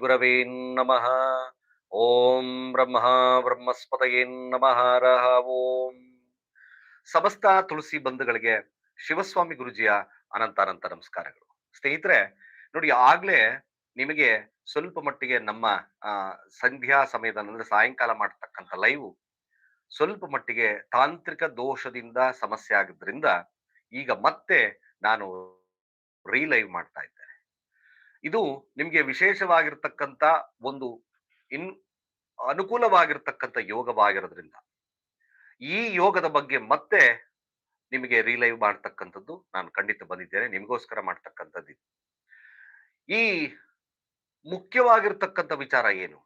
ಗುರವೇ ನಮಃ ಓಂ ಬ್ರಹ್ಮ ಬ್ರಹ್ಮಸ್ಪತಯೇ ನಮಃ ರಹ ಓಂ ಸಮಸ್ತ ತುಳಸಿ ಬಂಧುಗಳಿಗೆ ಶಿವಸ್ವಾಮಿ ಗುರುಜಿಯ ಅನಂತ ಅನಂತ ನಮಸ್ಕಾರಗಳು. ಸ್ನೇಹಿತರೆ, ನೋಡಿ ಆಗ್ಲೇ ನಿಮಗೆ ಸ್ವಲ್ಪ ಮಟ್ಟಿಗೆ ನಮ್ಮ ಸಂಧ್ಯಾ ಸಮಯದ ಅಂದ್ರೆ ಸಾಯಂಕಾಲ ಮಾಡತಕ್ಕಂಥ ಲೈವ್ ಸ್ವಲ್ಪ ಮಟ್ಟಿಗೆ ತಾಂತ್ರಿಕ ದೋಷದಿಂದ ಸಮಸ್ಯೆ ಆಗಿದ್ರಿಂದ ಈಗ ಮತ್ತೆ ನಾನು ರೀಲೈವ್ ಮಾಡ್ತಾ ಇದ್ದೇನೆ ಇದು ನಿಮಗೆ ವಿಶೇಷವಾಗಿರ್ತಕ್ಕಂಥ ಒಂದು ಇನ್ ಅನುಕೂಲವಾಗಿರ್ತಕ್ಕಂಥ ಯೋಗವಾಗಿರೋದ್ರಿಂದ. ಈ ಯೋಗದ ಬಗ್ಗೆ ಮತ್ತೆ ನಿಮಗೆ ರೀಲೈವ್ ಮಾಡ್ತಕ್ಕಂಥದ್ದು ನಾನು ಖಂಡಿತ ಬಂದಿದ್ದೇನೆ. ನಿಮಗೋಸ್ಕರ ಮಾಡ್ತಕ್ಕಂಥದ್ದು. ಈ ಮುಖ್ಯವಾಗಿರ್ತಕ್ಕಂಥ ವಿಚಾರ ಏನು?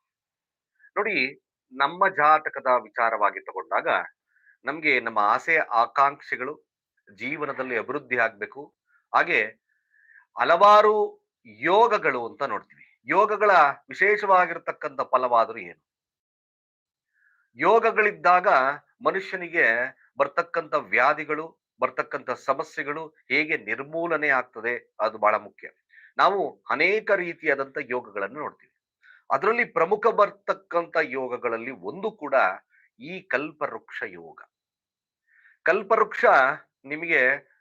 ನೋಡಿ, ನಮ್ಮ ಜಾತಕದ ವಿಚಾರವಾಗಿ ತಗೊಂಡಾಗ ನಮಗೆ ನಮ್ಮ ಆಸೆ, ಆಕಾಂಕ್ಷೆಗಳು ಜೀವನದಲ್ಲಿ ಅಭಿವೃದ್ಧಿ ಆಗಬೇಕು. ಹಾಗೆ ಹಲವಾರು ಯೋಗಗಳು ಅಂತ ನೋಡ್ತೀವಿ. ಯೋಗಗಳ ವಿಶೇಷವಾಗಿರ್ತಕ್ಕಂಥ ಫಲವಾದರೂ ಏನು? ಯೋಗಗಳಿದ್ದಾಗ ಮನುಷ್ಯನಿಗೆ ಬರ್ತಕ್ಕಂಥ ವ್ಯಾಧಿಗಳು, ಬರ್ತಕ್ಕಂಥ ಸಮಸ್ಯೆಗಳು ಹೇಗೆ ನಿರ್ಮೂಲನೆ ಆಗ್ತದೆ ಅದು ಬಹಳ ಮುಖ್ಯ. ನಾವು ಅನೇಕ ರೀತಿಯಾದಂಥ ಯೋಗಗಳನ್ನು ನೋಡ್ತೀವಿ. ಅದರಲ್ಲಿ ಪ್ರಮುಖ ಬರ್ತಕ್ಕಂಥ ಯೋಗಗಳಲ್ಲಿ ಒಂದು ಕೂಡ ಈ ಕಲ್ಪವೃಕ್ಷ ಯೋಗ. ಕಲ್ಪವೃಕ್ಷ ನಿಮಗೆ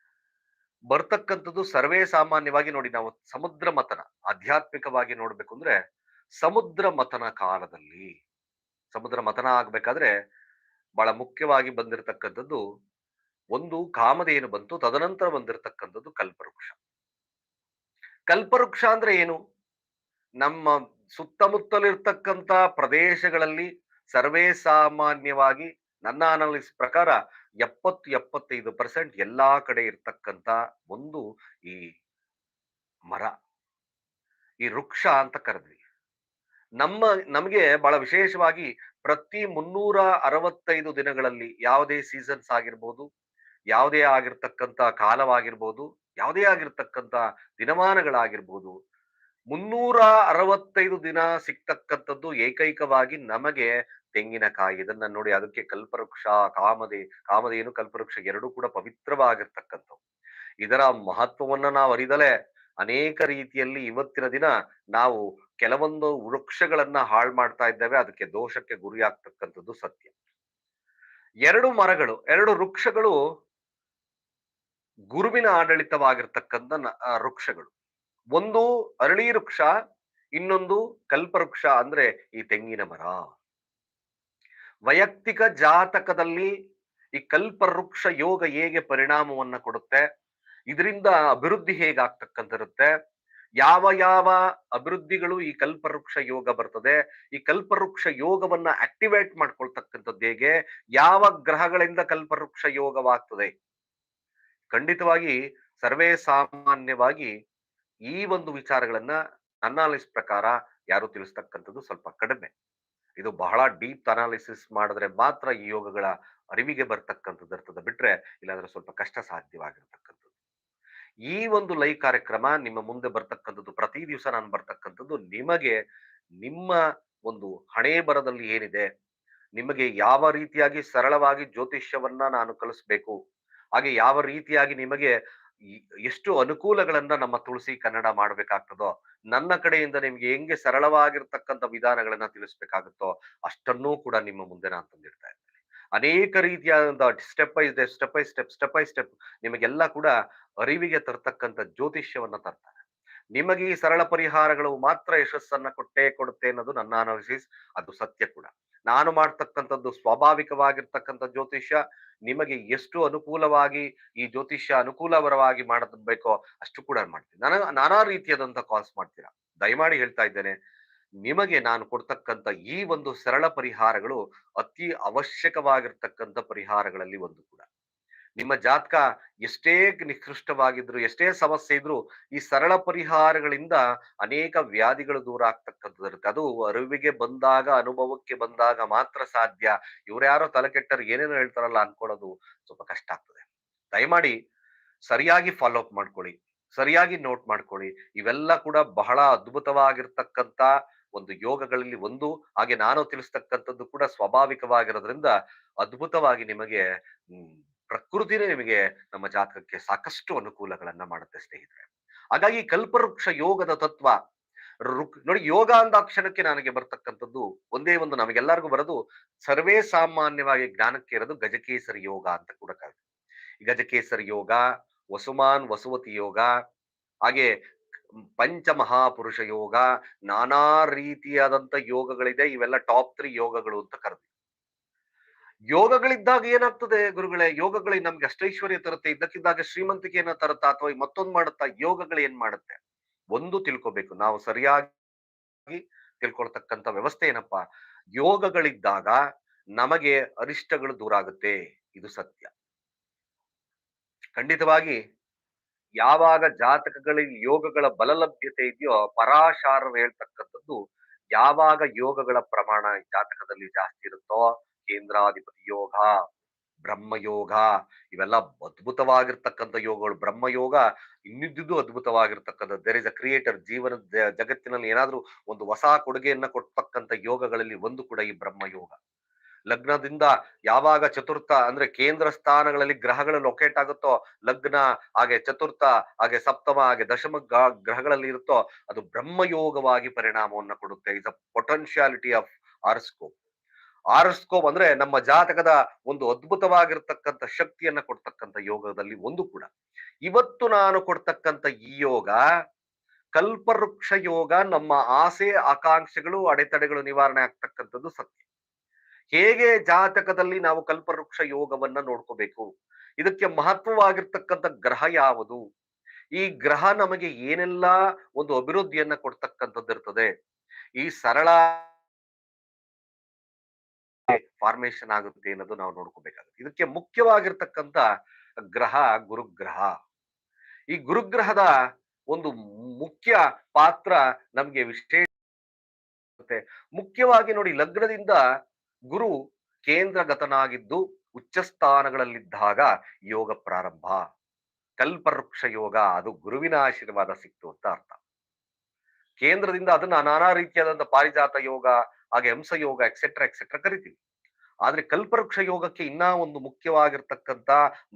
ಬರ್ತಕ್ಕಂಥದ್ದು ಸರ್ವೇ ಸಾಮಾನ್ಯವಾಗಿ ನೋಡಿ ನಾವು ಸಮುದ್ರ ಮತನ, ಆಧ್ಯಾತ್ಮಿಕವಾಗಿ ನೋಡ್ಬೇಕು ಅಂದ್ರೆ ಸಮುದ್ರ ಮತನ ಕಾಲದಲ್ಲಿ. ಸಮುದ್ರ ಮತನ ಆಗ್ಬೇಕಾದ್ರೆ ಬಹಳ ಮುಖ್ಯವಾಗಿ ಬಂದಿರತಕ್ಕಂಥದ್ದು ಒಂದು ಕಾಮಧೇನು ಬಂತು, ತದನಂತರ ಬಂದಿರತಕ್ಕಂಥದ್ದು ಕಲ್ಪವೃಕ್ಷ. ಕಲ್ಪವೃಕ್ಷ ಅಂದ್ರೆ ಏನು? ನಮ್ಮ ಸುತ್ತಮುತ್ತಲಿರ್ತಕ್ಕಂಥ ಪ್ರದೇಶಗಳಲ್ಲಿ ಸರ್ವೇ ಸಾಮಾನ್ಯವಾಗಿ ನನ್ನ ಅನಾಲಿಸ್ ಪ್ರಕಾರ ಎಪ್ಪತ್ತು, ಎಪ್ಪತ್ತೈದು ಪರ್ಸೆಂಟ್ ಎಲ್ಲಾ ಕಡೆ ಇರ್ತಕ್ಕಂಥ ಒಂದು ಈ ಮರ, ಈ ವೃಕ್ಷ ಅಂತ ಕರೆದ್ವಿ. ನಮ್ಮ, ನಮಗೆ ಬಹಳ ವಿಶೇಷವಾಗಿ ಪ್ರತಿ ಮುನ್ನೂರ ಅರವತ್ತೈದು ದಿನಗಳಲ್ಲಿ ಯಾವುದೇ ಸೀಸನ್ಸ್ ಆಗಿರ್ಬೋದು, ಯಾವುದೇ ಆಗಿರ್ತಕ್ಕಂಥ ಕಾಲವಾಗಿರ್ಬೋದು, ಯಾವುದೇ ಆಗಿರ್ತಕ್ಕಂಥ ದಿನಮಾನಗಳಾಗಿರ್ಬೋದು, ಮುನ್ನೂರ ಅರವತ್ತೈದು ದಿನ ಸಿಗ್ತಕ್ಕಂಥದ್ದು ಏಕೈಕವಾಗಿ ನಮಗೆ ತೆಂಗಿನಕಾಯಿ ಇದನ್ನ ನೋಡಿ ಅದಕ್ಕೆ ಕಲ್ಪವೃಕ್ಷ ಕಾಮದೆ ಕಾಮಧೇನು ಕಲ್ಪವೃಕ್ಷ ಎರಡೂ ಕೂಡ ಪವಿತ್ರವಾಗಿರ್ತಕ್ಕಂಥವು. ಇದರ ಮಹತ್ವವನ್ನ ನಾವು ಅರಿದಲೆ ಅನೇಕ ರೀತಿಯಲ್ಲಿ ಇವತ್ತಿನ ದಿನ ನಾವು ಕೆಲವೊಂದು ವೃಕ್ಷಗಳನ್ನ ಹಾಳು ಮಾಡ್ತಾ ಇದ್ದೇವೆ, ಅದಕ್ಕೆ ದೋಷಕ್ಕೆ ಗುರಿ ಆಗ್ತಕ್ಕಂಥದ್ದು ಸತ್ಯ. ಎರಡು ಮರಗಳು, ಎರಡು ವೃಕ್ಷಗಳು ಗುರುವಿನ ಆಡಳಿತವಾಗಿರ್ತಕ್ಕಂಥ ವೃಕ್ಷಗಳು. ಒಂದು ಅರಳಿ ವೃಕ್ಷ, ಇನ್ನೊಂದು ಕಲ್ಪವೃಕ್ಷ ಅಂದ್ರೆ ಈ ತೆಂಗಿನ ಮರ. ವೈಯಕ್ತಿಕ ಜಾತಕದಲ್ಲಿ ಈ ಕಲ್ಪವೃಕ್ಷ ಯೋಗ ಹೇಗೆ ಪರಿಣಾಮವನ್ನ ಕೊಡುತ್ತೆ, ಇದರಿಂದ ಅಭಿವೃದ್ಧಿ ಹೇಗಾಗ್ತಕ್ಕಂತಿರುತ್ತೆ ಯಾವ ಯಾವ ಅಭಿವೃದ್ಧಿಗಳು ಈ ಕಲ್ಪವೃಕ್ಷ ಯೋಗ ಬರ್ತದೆ, ಈ ಕಲ್ಪವೃಕ್ಷ ಯೋಗವನ್ನ ಆಕ್ಟಿವೇಟ್ ಮಾಡ್ಕೊಳ್ತಕ್ಕಂಥದ್ದು ಹೇಗೆ, ಯಾವ ಗ್ರಹಗಳಿಂದ ಕಲ್ಪವೃಕ್ಷ ಯೋಗವಾಗ್ತದೆ. ಖಂಡಿತವಾಗಿ ಸರ್ವೇ ಸಾಮಾನ್ಯವಾಗಿ ಈ ಒಂದು ವಿಚಾರಗಳನ್ನ ಅನಾಲಿಸ್ ಪ್ರಕಾರ ಯಾರು ತಿಳಿಸ್ತಕ್ಕಂಥದ್ದು ಸ್ವಲ್ಪ ಕಡಿಮೆ. ಇದು ಬಹಳ ಡೀಪ್ ಅನಾಲಿಸಿಸ್ ಮಾಡಿದ್ರೆ ಮಾತ್ರ ಈ ಯೋಗಗಳ ಅರಿವಿಗೆ ಬರ್ತಕ್ಕಂಥದ್ದು ಇರ್ತದೆ. ಬಿಟ್ರೆ ಇಲ್ಲಾಂದ್ರೆ ಸ್ವಲ್ಪ ಕಷ್ಟ ಸಾಧ್ಯವಾಗಿರ್ತಕ್ಕಂಥದ್ದು. ಈ ಒಂದು ಲೈ ಕಾರ್ಯಕ್ರಮ ನಿಮ್ಮ ಮುಂದೆ ಬರ್ತಕ್ಕಂಥದ್ದು, ಪ್ರತಿ ದಿವಸ ನಾನು ಬರ್ತಕ್ಕಂಥದ್ದು ನಿಮಗೆ ನಿಮ್ಮ ಒಂದು ಹಣೆ ಬರದಲ್ಲಿ ಏನಿದೆ, ನಿಮಗೆ ಯಾವ ರೀತಿಯಾಗಿ ಸರಳವಾಗಿ ಜ್ಯೋತಿಷ್ಯವನ್ನ ನಾನು ಕಲಿಸ್ಬೇಕು, ಹಾಗೆ ಯಾವ ರೀತಿಯಾಗಿ ನಿಮಗೆ ಎಷ್ಟು ಅನುಕೂಲಗಳನ್ನ ನಮ್ಮ ತುಳಸಿ ಕನ್ನಡ ಮಾಡ್ಬೇಕಾಗ್ತದೋ, ನನ್ನ ಕಡೆಯಿಂದ ನಿಮ್ಗೆ ಹೆಂಗೆ ಸರಳವಾಗಿರ್ತಕ್ಕಂಥ ವಿಧಾನಗಳನ್ನ ತಿಳಿಸ್ಬೇಕಾಗುತ್ತೋ, ಅಷ್ಟನ್ನೂ ಕೂಡ ನಿಮ್ಮ ಮುಂದೆ ನಾನು ತಂದಿಡ್ತಾ ಇದ್ದೇನೆ. ಅನೇಕ ರೀತಿಯಾದಂತಹ step by step by step step by step ನಿಮಗೆಲ್ಲ ಕೂಡ ಅರಿವಿಗೆ ತರ್ತಕ್ಕಂಥ ಜ್ಯೋತಿಷ್ಯವನ್ನ ತರ್ತಾನೆ ನಿಮಗೆ ಈ ಸರಳ ಪರಿಹಾರಗಳು ಮಾತ್ರ ಯಶಸ್ಸನ್ನ ಕೊಟ್ಟೇ ಕೊಡುತ್ತೆ ಅನ್ನೋದು ನನ್ನ ಅನಾಲಿಸಿಸ್ ಅದು ಸತ್ಯ ಕೂಡ. ನಾನು ಮಾಡ್ತಕ್ಕಂಥದ್ದು ಸ್ವಾಭಾವಿಕವಾಗಿರ್ತಕ್ಕಂಥ ಜ್ಯೋತಿಷ್ಯ. ನಿಮಗೆ ಎಷ್ಟು ಅನುಕೂಲವಾಗಿ ಈ ಜ್ಯೋತಿಷ್ಯ ಅನುಕೂಲಕರವಾಗಿ ಮಾಡಬೇಕೋ ಅಷ್ಟು ಕೂಡ ಮಾಡ್ತೀನಿ. ನಾನು, ನಾನಾ ರೀತಿಯಾದಂಥ ಕಾಲ್ಸ್ ಮಾಡ್ತೀರಾ? ದಯಮಾಡಿ ಹೇಳ್ತಾ ಇದ್ದೇನೆ. ನಿಮಗೆ ನಾನು ಕೊಡ್ತಕ್ಕಂಥ ಈ ಒಂದು ಸರಳ ಪರಿಹಾರಗಳು ಅತಿ ಅವಶ್ಯಕವಾಗಿರ್ತಕ್ಕಂಥ ಪರಿಹಾರಗಳಲ್ಲಿ ಒಂದು ಕೂಡ. ನಿಮ್ಮ ಜಾತಕ ಎಷ್ಟೇ ನಿಕೃಷ್ಟವಾಗಿದ್ರು, ಎಷ್ಟೇ ಸಮಸ್ಯೆ ಇದ್ರು, ಈ ಸರಳ ಪರಿಹಾರಗಳಿಂದ ಅನೇಕ ವ್ಯಾಧಿಗಳು ದೂರ ಆಗ್ತಕ್ಕಂಥದ್ದು ಅದು ಅರಿವಿಗೆ ಬಂದಾಗ, ಅನುಭವಕ್ಕೆ ಬಂದಾಗ ಮಾತ್ರ ಸಾಧ್ಯ. ಇವ್ರ್ಯಾರೋ ತಲೆಕೆಟ್ಟರು ಏನೇನೋ ಹೇಳ್ತಾರಲ್ಲ ಅನ್ಕೊಳ್ಳೋದು ಸ್ವಲ್ಪ ಕಷ್ಟ ಆಗ್ತದೆ. ದಯಮಾಡಿ ಸರಿಯಾಗಿ ಫಾಲೋ ಅಪ್ ಮಾಡ್ಕೊಳ್ಳಿ. ಸರಿಯಾಗಿ ನೋಟ್ ಮಾಡ್ಕೊಳ್ಳಿ. ಇವೆಲ್ಲ ಕೂಡ ಬಹಳ ಅದ್ಭುತವಾಗಿರ್ತಕ್ಕಂಥ ಒಂದು ಯೋಗಗಳಲ್ಲಿ ಒಂದು. ಹಾಗೆ ನಾನು ತಿಳಿಸ್ತಕ್ಕಂಥದ್ದು ಕೂಡ ಸ್ವಾಭಾವಿಕವಾಗಿರೋದ್ರಿಂದ ಅದ್ಭುತವಾಗಿ ನಿಮಗೆ ಪ್ರಕೃತಿನೇ ನಿಮಗೆ ನಮ್ಮ ಜಾತಕಕ್ಕೆ ಸಾಕಷ್ಟು ಅನುಕೂಲಗಳನ್ನ ಮಾಡುತ್ತೆ ಸ್ನೇಹಿತರೆ. ಹಾಗಾಗಿ ಕಲ್ಪವೃಕ್ಷ ಯೋಗದ ತತ್ವ, ಋಕ್, ನೋಡಿ ಯೋಗ ಅಂದಾಕ್ಷಣಕ್ಕೆ ನನಗೆ ಬರ್ತಕ್ಕಂಥದ್ದು ಒಂದೇ ಒಂದು ನಮಗೆಲ್ಲರಿಗೂ ಬರೋದು ಸರ್ವೇ ಸಾಮಾನ್ಯವಾಗಿ ಜ್ಞಾನಕ್ಕೆ ಇರೋದು ಗಜಕೇಸರಿ ಯೋಗ ಅಂತ ಕೂಡ ಈ ಗಜಕೇಸರಿ ಯೋಗ, ವಸುಮಾನ್ ವಸುವತಿ ಯೋಗ, ಹಾಗೆ ಪಂಚ ಮಹಾಪುರುಷ ಯೋಗ, ನಾನಾ ರೀತಿಯಾದಂತ ಯೋಗಗಳಿದೆ, ಇವೆಲ್ಲ ಟಾಪ್ ತ್ರೀ ಯೋಗಗಳು ಅಂತ ಕರೆದ್ವಿ ಯೋಗಗಳಿದ್ದಾಗ ಏನಾಗ್ತದೆ ಗುರುಗಳೇ? ಯೋಗಗಳಿಗೆ ನಮ್ಗೆ ಅಷ್ಟೈಶ್ವರ್ಯ ತರುತ್ತೆ. ಇದ್ದಕ್ಕಿದ್ದಾಗ ಶ್ರೀಮಂತಿಕೆಯನ್ನ ತರುತ್ತಾ ಅಥವಾ ಮತ್ತೊಂದು ಮಾಡುತ್ತಾ ಯೋಗಗಳು ಏನ್ ಮಾಡುತ್ತೆ? ಒಂದು ತಿಳ್ಕೊಬೇಕು. ನಾವು ಸರಿಯಾಗಿ ತಿಳ್ಕೊಳ್ತಕ್ಕಂಥ ವ್ಯವಸ್ಥೆ ಏನಪ್ಪಾ? ಯೋಗಗಳಿದ್ದಾಗ ನಮಗೆ ಅರಿಷ್ಟಗಳು ದೂರ ಆಗುತ್ತೆ. ಇದು ಸತ್ಯ. ಖಂಡಿತವಾಗಿ ಯಾವಾಗ ಜಾತಕಗಳಲ್ಲಿ ಯೋಗಗಳ ಬಲಲಭ್ಯತೆ ಇದೆಯೋ ಪರಾಶಾರರು ಹೇಳ್ತಕ್ಕಂಥದ್ದು ಯಾವಾಗ ಯೋಗಗಳ ಪ್ರಮಾಣ ಜಾತಕದಲ್ಲಿ ಜಾಸ್ತಿ ಇರುತ್ತೋ ಕೇಂದ್ರಾಧಿಪತಿ ಯೋಗ, ಬ್ರಹ್ಮಯೋಗ, ಇವೆಲ್ಲ ಅದ್ಭುತವಾಗಿರ್ತಕ್ಕಂಥ ಯೋಗಗಳು. ಬ್ರಹ್ಮಯೋಗ ಇನ್ನಿದ್ದುದು ಅದ್ಭುತವಾಗಿರ್ತಕ್ಕಂಥ ದೇರ್ ಇಸ್ ಅ ಕ್ರಿಯೇಟರ್ ಜೀವನ ಜಗತ್ತಿನಲ್ಲಿ ಏನಾದ್ರೂ ಒಂದು ಹೊಸ ಕೊಡುಗೆಯನ್ನ ಕೊಡ್ತಕ್ಕಂಥ ಯೋಗಗಳಲ್ಲಿ ಒಂದು ಕೂಡ ಈ ಬ್ರಹ್ಮಯೋಗ. ಲಗ್ನದಿಂದ ಯಾವಾಗ ಚತುರ್ಥ ಅಂದ್ರೆ ಕೇಂದ್ರ ಸ್ಥಾನಗಳಲ್ಲಿ ಗ್ರಹಗಳು ಲೊಕೇಟ್ ಆಗುತ್ತೋ, ಲಗ್ನ, ಹಾಗೆ ಚತುರ್ಥ, ಹಾಗೆ ಸಪ್ತಮ, ಹಾಗೆ ದಶಮ ಗ್ರಹಗಳಲ್ಲಿ ಇರುತ್ತೋ, ಅದು ಬ್ರಹ್ಮಯೋಗವಾಗಿ ಪರಿಣಾಮವನ್ನು ಕೊಡುತ್ತೆ. Is a potentiality of horoscope horoscope ಬಂದ್ರೆ ನಮ್ಮ ಜಾತಕದ ಒಂದು ಅದ್ಭುತವಾಗಿರ್ತಕ್ಕಂಥ ಶಕ್ತಿಯನ್ನ ಕೊಡ್ತಕ್ಕಂಥ ಯೋಗದಲ್ಲಿ ಒಂದು ಕೂಡ. ಇವತ್ತು ನಾನು ಕೊಡ್ತಕ್ಕಂಥ ಈ ಯೋಗ, ಕಲ್ಪವೃಕ್ಷ ಯೋಗ ನಮ್ಮ ಆಸೆ, ಆಕಾಂಕ್ಷೆಗಳು, ಅಡೆತಡೆಗಳು ನಿವಾರಣೆ ಆಗ್ತಕ್ಕಂಥದ್ದು ಸತ್ಯ. ಹೇಗೆ ಜಾತಕದಲ್ಲಿ ನಾವು ಕಲ್ಪವೃಕ್ಷ ಯೋಗವನ್ನ ನೋಡ್ಕೋಬೇಕು? ಇದಕ್ಕೆ ಮಹತ್ವವಾಗಿರ್ತಕ್ಕಂಥ ಗ್ರಹ ಯಾವುದು? ಈ ಗ್ರಹ ನಮಗೆ ಏನೆಲ್ಲ ಒಂದು ಅಭಿವೃದ್ಧಿಯನ್ನ ಕೊಡ್ತಕ್ಕಂಥದ್ದು ಇರ್ತದೆ ಈ ಸರಳ ಫಾರ್ಮೇಶನ್ ಆಗುತ್ತೆ ಅನ್ನೋದು ನಾವು ನೋಡ್ಕೋಬೇಕಾಗುತ್ತೆ. ಇದಕ್ಕೆ ಮುಖ್ಯವಾಗಿರ್ತಕ್ಕಂಥ ಗ್ರಹ ಗುರುಗ್ರಹ. ಈ ಗುರುಗ್ರಹದ ಒಂದು ಮುಖ್ಯ ಪಾತ್ರ ನಮ್ಗೆ ವಿಶೇಷ. ಮುಖ್ಯವಾಗಿ ನೋಡಿ ಲಗ್ನದಿಂದ ಗುರು ಕೇಂದ್ರಗತನಾಗಿದ್ದು ಉಚ್ಚ ಸ್ಥಾನಗಳಲ್ಲಿದ್ದಾಗ ಯೋಗ ಪ್ರಾರಂಭ. ಕಲ್ಪವೃಕ್ಷ ಯೋಗ, ಅದು ಗುರುವಿನ ಆಶೀರ್ವಾದ ಸಿಕ್ತು ಅಂತ ಅರ್ಥ. ಕೇಂದ್ರದಿಂದ ಅದನ್ನ ನಾನಾ ರೀತಿಯಾದಂತಹ ಪಾರಿಜಾತ ಯೋಗ ಹಾಗೆ ಹಂಸ ಯೋಗ ಎಕ್ಸೆಟ್ರಾ ಎಕ್ಸೆಟ್ರಾ ಕರಿತೀವಿ. ಆದ್ರೆ ಕಲ್ಪವೃಕ್ಷ ಯೋಗಕ್ಕೆ ಇನ್ನ ಒಂದು ಮುಖ್ಯವಾಗಿರ್ತಕ್ಕಂಥ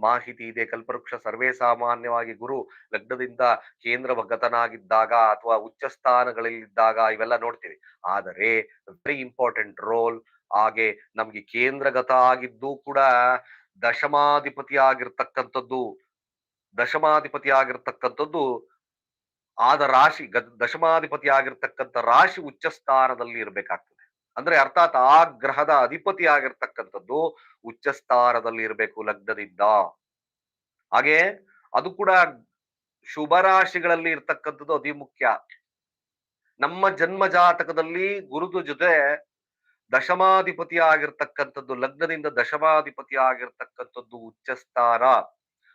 ಮಾಹಿತಿ ಇದೆ. ಕಲ್ಪವೃಕ್ಷ ಸರ್ವೇ ಸಾಮಾನ್ಯವಾಗಿ ಗುರು ಲಗ್ನದಿಂದ ಕೇಂದ್ರ ಭಗತನಾಗಿದ್ದಾಗ ಅಥವಾ ಉಚ್ಚ ಸ್ಥಾನಗಳಲ್ಲಿದ್ದಾಗ ಇವೆಲ್ಲ ನೋಡ್ತೀವಿ. ಆದರೆ ವೆರಿ ಇಂಪಾರ್ಟೆಂಟ್ ರೋಲ್ ಹಾಗೆ ನಮ್ಗೆ ಕೇಂದ್ರಗತ ಆಗಿದ್ದು ಕೂಡ ದಶಮಾಧಿಪತಿ ಆಗಿರ್ತಕ್ಕಂಥದ್ದು ದಶಮಾಧಿಪತಿ ಆಗಿರ್ತಕ್ಕಂಥದ್ದು ಆದ ರಾಶಿ ದಶಮಾಧಿಪತಿ ಆಗಿರ್ತಕ್ಕಂಥ ರಾಶಿ ಉಚ್ಚ ಸ್ಥಾನದಲ್ಲಿ ಇರ್ಬೇಕಾಗ್ತದೆ ಅಂದ್ರೆ ಅರ್ಥಾತ್ ಆ ಗ್ರಹದ ಅಧಿಪತಿ ಆಗಿರ್ತಕ್ಕಂಥದ್ದು ಉಚ್ಚಸ್ಥಾನದಲ್ಲಿ ಇರಬೇಕು, ಲಗ್ನದಿಂದ. ಹಾಗೆ ಅದು ಕೂಡ ಶುಭ ರಾಶಿಗಳಲ್ಲಿ ಇರ್ತಕ್ಕಂಥದ್ದು ಅತಿ ಮುಖ್ಯ ನಮ್ಮ ಜನ್ಮ ಜಾತಕದಲ್ಲಿ ಗುರುದು ಜೊತೆ ದಶಮಾಧಿಪತಿ ಆಗಿರ್ತಕ್ಕಂಥದ್ದು ಲಗ್ನದಿಂದ ದಶಮಾಧಿಪತಿ ಆಗಿರ್ತಕ್ಕಂಥದ್ದು ಉಚ್ಚಸ್ಥಾನ